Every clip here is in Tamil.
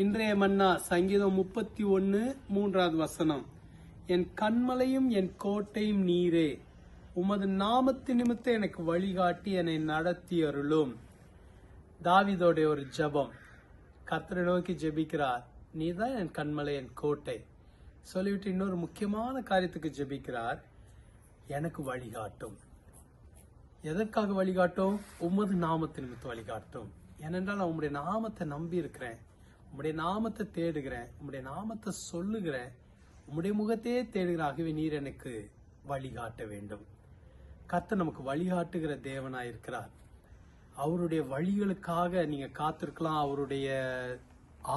இன்றைய மன்னா சங்கீதம் முப்பத்தி ஒன்னு மூன்றாவது வசனம். என் கண்மலையும் என் கோட்டையும் நீரே. உமது நாமத்து நிமித்தம் எனக்கு வழிகாட்டி என்னை நடத்தி அருளும். தாவிதோடைய ஒரு ஜெபம். கத்தரை நோக்கி ஜெபிக்கிறார். நீ தான் என் கண்மலை என் கோட்டை. சொல்லிவிட்டு இன்னொரு முக்கியமான காரியத்துக்கு ஜெபிக்கிறார். எனக்கு வழிகாட்டும். எதற்காக வழிகாட்டும்? உமது நாமத்து நிமித்தம் வழிகாட்டும். ஏனென்றால் நான் உம்முடைய நாமத்தை நம்பி இருக்கிறேன். உம்முடைய நாமத்தை தேடுகிறேன் உம்முடைய நாமத்தை சொல்லுகிறேன் உம்முடைய முகத்தையே தேடுகிற ஆகவே நீர் எனக்கு வழிகாட்ட வேண்டும். கத்த நமக்கு வழிகாட்டுகிற தேவனாய் இருக்கிறார். அவருடைய வழிகளுக்காக நீங்க காத்திருக்கலாம் அவருடைய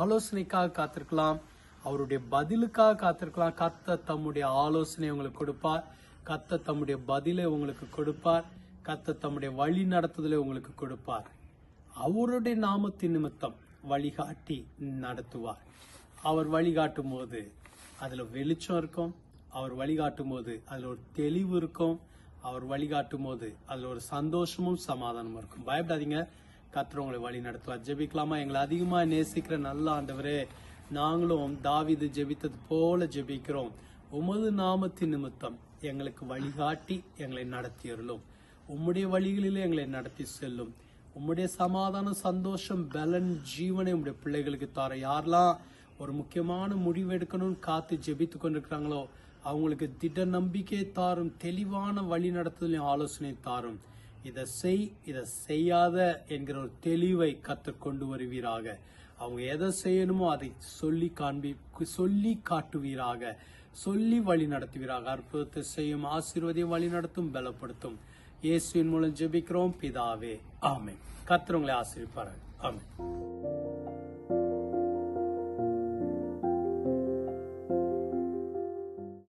ஆலோசனைக்காக காத்திருக்கலாம் அவருடைய பதிலுக்காக காத்திருக்கலாம். கத்த தம்முடைய ஆலோசனை உங்களுக்கு கொடுப்பார். கத்த தம்முடைய பதிலை உங்களுக்கு கொடுப்பார். கத்த தம்முடைய வழி நடத்துதலை உங்களுக்கு கொடுப்பார். அவருடைய நாமத்தின் நிமித்தம் வழிகாட்டி நடத்துவார். அவர் வழிகாட்டும் போது அதுல வெளிச்சம் இருக்கும். அவர் வழிகாட்டும் போது அதுல ஒரு தெளிவு இருக்கும். அவர் வழிகாட்டும் போது அதுல ஒரு சந்தோஷமும் சமாதானமும் இருக்கும். பயப்படாதீங்க. கர்த்தர் உங்களை வழி நடத்துவார். ஜெபிக்கலாமா? எங்களை அதிகமா நேசிக்கிற நல்ல ஆண்டவரே நாங்களும் தாவிது ஜெபித்தது போல ஜெபிக்கிறோம். உமது நாமத்தின் நிமித்தம் எங்களுக்கு வழிகாட்டி எங்களை நடத்தியருளும். உம்முடைய வழிகளிலே எங்களை நடத்தி செல்லும். உம்முடைய சமாதானம் சந்தோஷம் பலன் ஜீவனை உம்முடைய பிள்ளைகளுக்கு தர. யாரெல்லாம் ஒரு முக்கியமான முடிவு எடுக்கணும்னு காத்து ஜெபித்து கொண்டிருக்கிறாங்களோ அவங்களுக்கு திட நம்பிக்கை தாரும் தெளிவான வழி நடத்துதலையும் ஆலோசனை தாரும். இதை செய் இதை செய்யாத என்கிற ஒரு தெளிவை கத்து கொண்டு வருவீராக. அவங்க எதை செய்யணுமோ அதை சொல்லி காண்பி சொல்லி காட்டுவீராக. சொல்லி வழி நடத்துவீராக. அற்புதத்தை செய்யும் ஆசீர்வதியும் வழி நடத்தும் பலப்படுத்தும். இயேசுவின் மூலம் ஜெபிக்கிறோம். பிதாவே ஆமே கர்த்தர் உங்களை ஆமே